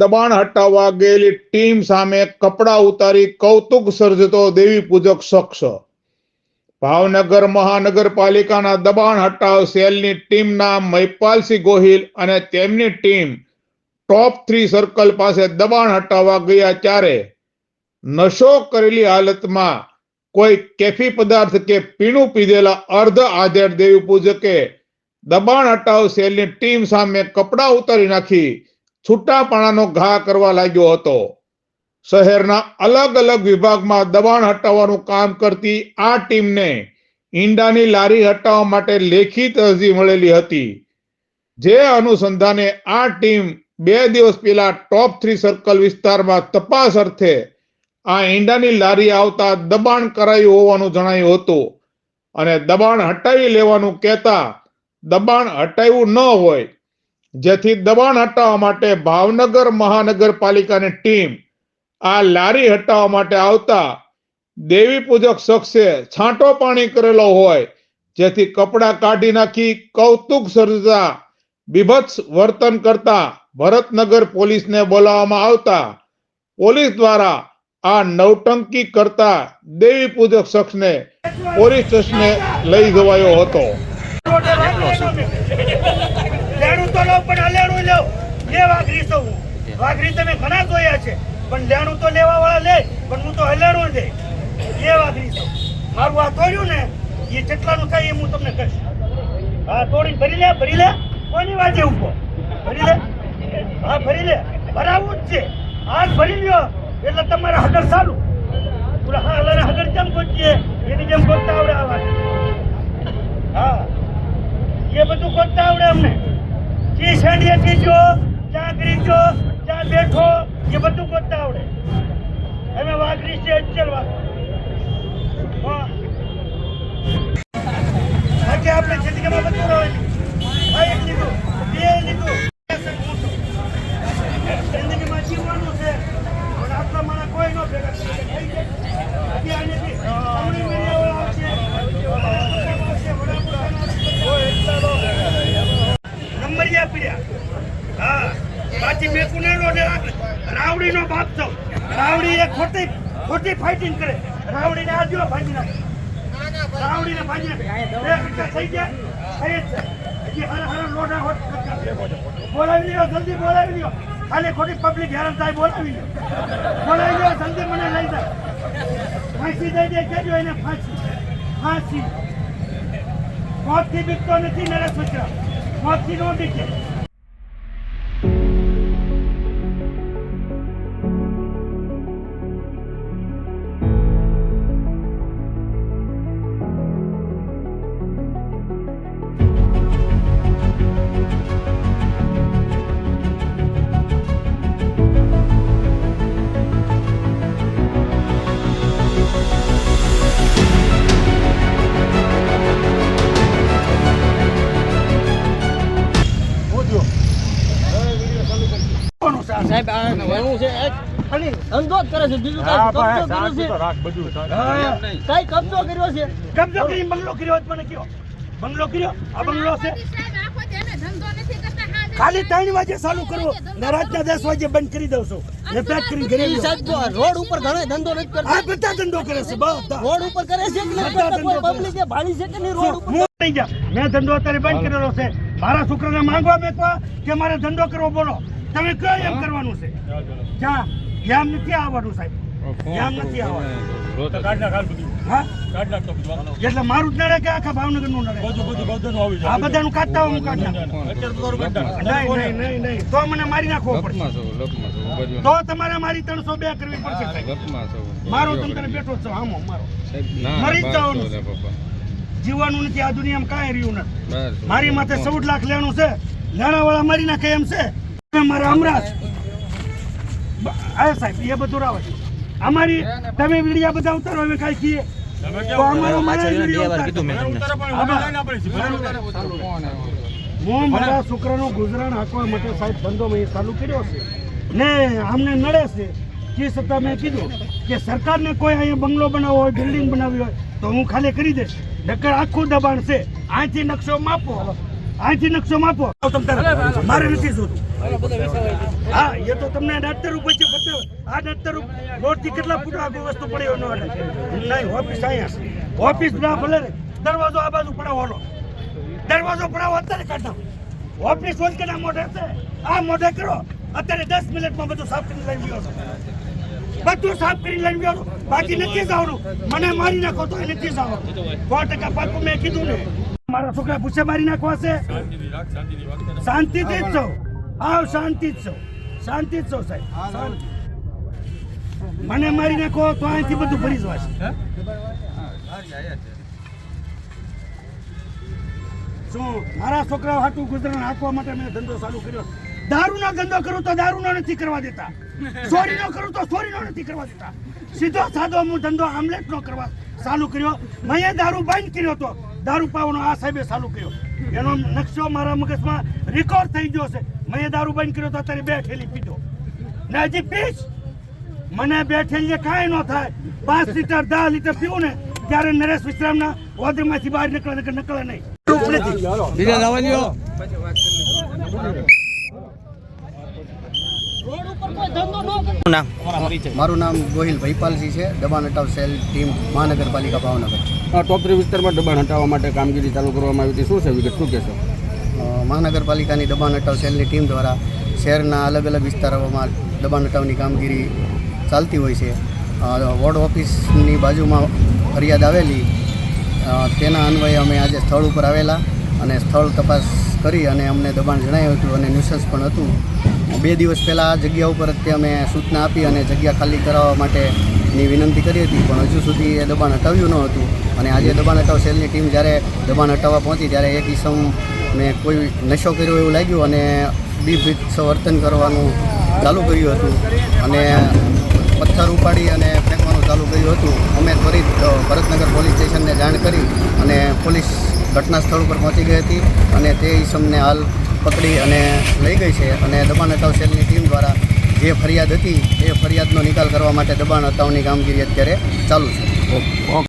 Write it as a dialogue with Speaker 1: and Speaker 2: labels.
Speaker 1: દબાણ હટાવવા ગયેલી ટીમ સામે કપડાં ઉતારી કૌતુક સર્જતો દેવી પૂજક શખ્સ. ભાવનગર મહાનગરપાલિકાના દબાણ હટાવ સેલની ટીમના મહિપાલસિંહ ગોહિલ અને તેમની ટીમ ટોપ થ્રી સર્કલ પાસે દબાણ હટાવવા ગયા ત્યારે નશો કરેલી હાલતમાં કોઈ કેફી પદાર્થ કે પીણું પીધેલા અર્ધ હાજર દેવી પૂજકે દબાણ હટાવ સેલની ટીમ સામે કપડા ઉતારી નાખી છૂટાપણાનો ઘા કરવા લાગ્યો હતો. શહેરના અલગ અલગ વિભાગમાં દબાણ હટાવવાનું કામ કરતી આ ટીમને ઈંડાની લારી હટાવવા માટે લેખિત અરજી મળેલી હતી. જે અનુસંધાને આ ટીમ બે દિવસ પહેલા ટોપ થ્રી સર્કલ વિસ્તારમાં તપાસ અર્થે આ ઈંડાની લારી આવતા દબાણ કરાયું હોવાનું જણાયું હતું અને દબાણ હટાવી લેવાનું કહેતા દબાણ હટાવ્યું ન હોય જેથી દબાણ હટાવવા માટે ભાવનગર મહાનગરપાલિકાની ટીમ આ લારી હટાવવા માટે આવતા દેવી પૂજક શખ્સે છાંટો પાણી કરેલો હોય, જેથી કપડા કાઢી નાખી કૌતુક સર્જતા, બીભત્સ વર્તન કરતા ભરતનગર પોલીસને બોલાવવામાં આવતા પોલીસ દ્વારા આ નવટંકી કરતા દેવી પૂજક શખ્સને પોલીસ સ્ટેશને લઈ જવાયો હતો.
Speaker 2: લઉં પણ અલેણું લેવ લે વાઘરી તો હું. વાઘરી તમે ઘણા જોયા છે. પણ લેણું તો લેવા વાળા લે પણ હું તો હલેણું લે લે વાઘરી તો. મારું આ તોડ્યું ને એ જેટલાનું થાય એ હું તમને કહીશ. હા તોડીને ભરી લે ભરી લે. કોની વાજે ઊભો ભરી લે. હા ભરી લે. ભરાવું જ છે. હાથ ભરી લ્યો. એટલે તમારે હગર સારું. પૂરા હા હલાને હગર કેમ ગોતીએ? એની જેમ ગોતતા આવડે આ વાત. હા. એ બધું ગોતતા આવડે અમને. જી સાંડીએ થી જો ચા કરી જો ચા બેઠો એ બધું કરતા આવડે અમે વાઘરી છે અચલ વાત હા આજે આપણે જિંદગીમાં બધું રહેવાનું હા એક લીધું બે લીધું જિંદગીમાં જીવવાનું છે પણ આપણા માણા કોઈ ન ભેગા થઈ શકે. થઈ જાય. હજી આનેથી અમણી મીડિયાવાળા આવશે. આવશે, વડાપ્રધાન આવશે. નંબરિયા પીડ્યા હા બાકી મેં કુનેલો ને રાવડી નો બાપ છો. રાવડી એ ખોટી ખોટી ફાઇટિંગ કરે. રાવડી ને આજો ભાજી નાખે. રાવડી ને ભાજી નાખે. બે થઈ ગયા. થઈ જ છે હજી હારા હારા લોડા હોટ બોલાવી લ્યો, જલ્દી બોલાવી લ્યો. ખાલી ખોટી પબ્લિક હેરાન થાય, બોલાવી લ્યો. બોલાવી લ્યો, જલ્દી મને લઈ જાય ફાંસી દઈ દે, કેજો એને ફાંસી. ફાંસી. મોતથી બીકતો નથી નરેશ મિત્ર મોતથી નો બીકે.
Speaker 3: સાહેબ આ એવું છે ખાલી ધંધો જ કરે છે બીજું કાંઈ કબજો કર્યો છે?
Speaker 2: હા.
Speaker 3: કબજો કર્યો છે?
Speaker 2: કબજો કરી બંગલો કર્યો મને કયો. બંગલો કર્યો? આ બંગલો છે? ખાલી ત્રણ વાગે ચાલુ કરવો ને રાતના દસ વાગે બંધ કરી દઉં છું. ને પેક કરી ઘરે
Speaker 3: સાહેબ રોડ ઉપર ઘણા ધંધો નથી કરતા.
Speaker 2: આ બધા ધંધો કરે છે બધા.
Speaker 3: રોડ ઉપર કરે છે કે. પબ્લિકે ભાળી છે કે નહીં રોડ ઉપર?
Speaker 2: મેં ધંધો અત્યારે બંધ કરેલો છે. મારા છોકરાને માંગવા મેકવા કે મારે ધંધો કરવો બોલો. તમે કયો એમ કરવાનું છે? જા યામ નથી આવવાનું સાહેબ. યામ નથી આવવાનું. હા? એટલે મારું જ નડે કે આખા ભાવનગરનું નડે આ બધાનું કાઢતા હું કાઢ નહીં નહીં તો મને મારી નાખવો પડશે. તો તમારે મારી ત્રણસો બે કરવી પડશે સાહેબ. મારો તમે તને બેઠો જ છો આમો મારો. મરી જ જવાનું જીવવાનું નથી આ દુનિયામાં કાંઈ રહ્યું નથી. મારી માથે ચૌદ લાખ લેવાનું છે. નાણાવાળા વાળા મારી નાખે એમ છે. મારા હમણાં હા સાહેબ એ બધું રાવે અમારી તમે વિડિયા બધા ઉતારો અમે કાંઈ. હું મારા છોકરાનું ગુજરાન હાંકવા માટે સાહેબ ધંધો મેં ચાલુ કર્યો છે. ને અમને નડે છે. તે છતાં મેં કીધું કે સરકારને કોઈ અહીંયા બંગલો બનાવવો હોય બિલ્ડિંગ બનાવવી હોય તો હું ખાલી કરી દઈશ. નકર આખું દબાણ છે. અહીંથી નકશો માપો. અહીંથી નકશો માપો. મારે નથી જોતું. હા એ તો તમને ડોક્ટર ઉપર છે આ ડોક્ટર રોડથી કેટલા ફૂટ આગળ વસ્તુ પડી હોય ન નહીં ઓફિસ અહીંયા. ઓફિસ ના ભલે દરવાજો આ બાજુ પડાવો ઓલો દરવાજો પડાવો અત્યારે કાઢો ઓફિસ હોય કે ના મોઢે છે આ મોઢે કરો. અત્યારે દસ મિનિટમાં બધું સાફ કરી લઈ ગયો બધું સાફ કરી લઈ ગયો બાકી નથી જવાનું. મને મારી નાખો તો નથી જવાનું. સો ટકા પાકું મેં કીધું ને. મારા છોકરા ભૂસે મારી નાખવા છે? શાંતિથી જ છો? આવ શાંતિ જ છો. શાંતિ જ છો સાહેબ. મને મારી નાખો તો અહીંથી બધું ભરી જવાશે શું મારા છોકરાઓ હાટું ગુજરાન હાંકવા માટે મેં ધંધો ચાલુ કર્યો? દારૂનો ધંધો કરું તો દારૂનો નથી કરવા દેતા. ચોરીનો કરું તો ચોરીનો નથી કરવા દેતા. સીધો સાધો હું ધંધો આમલેટનો કરવા ચાલુ કર્યો. મેં દારૂ બંધ કર્યો તો દારૂ પાવાનો આ સાહેબે ચાલુ કર્યો. એનો નકશો મારા મગજમાં રેકોર્ડ થઈ ગયો છે. મેં દારૂ બંધ કર્યો તો અત્યારે બે ઠેલી પીધો. ને હજી પીશ. મને બે ઠેલીએ કાંઈ ન થાય. પાંચ લીટર દસ લીટર પીવું ને ત્યારે નરેશ વિશ્રામના ઓદરમાંથી બહાર નીકળે કે નીકળે નહીં.
Speaker 4: મારું નામ ગોહિલ ભૈપાલસિંહ છે. દબાણ હટાવ સેલ ટીમ મહાનગરપાલિકા ભાવનગર.
Speaker 5: ટોપરી વિસ્તારમાં દબાણ હટાવવા માટે કામગીરી ચાલુ કરવામાં આવી હતી. શું છે વિગત, શું કહેશો?
Speaker 4: મહાનગરપાલિકાની દબાણ હટાવ સેલની ટીમ દ્વારા શહેરના અલગ અલગ વિસ્તારોમાં દબાણ હટાવની કામગીરી ચાલતી હોય છે. વોર્ડ ઓફિસની બાજુમાં ફરિયાદ આવેલી. તેના અન્વયે અમે આજે સ્થળ ઉપર આવેલા અને સ્થળ તપાસ કરી અને અમને દબાણ જણાવ્યું હતું અને ન્યુસન્સ પણ હતું. બે દિવસ પહેલાં આ જગ્યા ઉપર તે અમે સૂચના આપી અને જગ્યા ખાલી કરાવવા માટેની વિનંતી કરી હતી, પણ હજુ સુધી એ દબાણ હટાવ્યું ન હતું. અને આજે દબાણ હટાવ સેલની ટીમ જ્યારે દબાણ હટાવવા પહોંચી ત્યારે એક ઈસમ મેં કોઈ નશો કર્યો એવું લાગ્યું અને બીભત્સ વર્તન કરવાનું ચાલુ કર્યું હતું. અને પથ્થર ઉપાડી અને ફેંકવાનું ચાલુ કર્યું હતું. અમે ત્વરિત ભરતનગર પોલીસ સ્ટેશનને જાણ કરી અને પોલીસ ઘટના સ્થળ ઉપર પહોંચી ગઈ હતી અને તે ઈસમને હાલ પકડી અને લઈ ગઈ છે. અને દબાણ હટાવ સેલની ટીમ દ્વારા જે ફરિયાદ હતી, એ ફરિયાદનો નિકાલ કરવા માટે દબાણ હટાવની કામગીરી અત્યારે ચાલુ છે.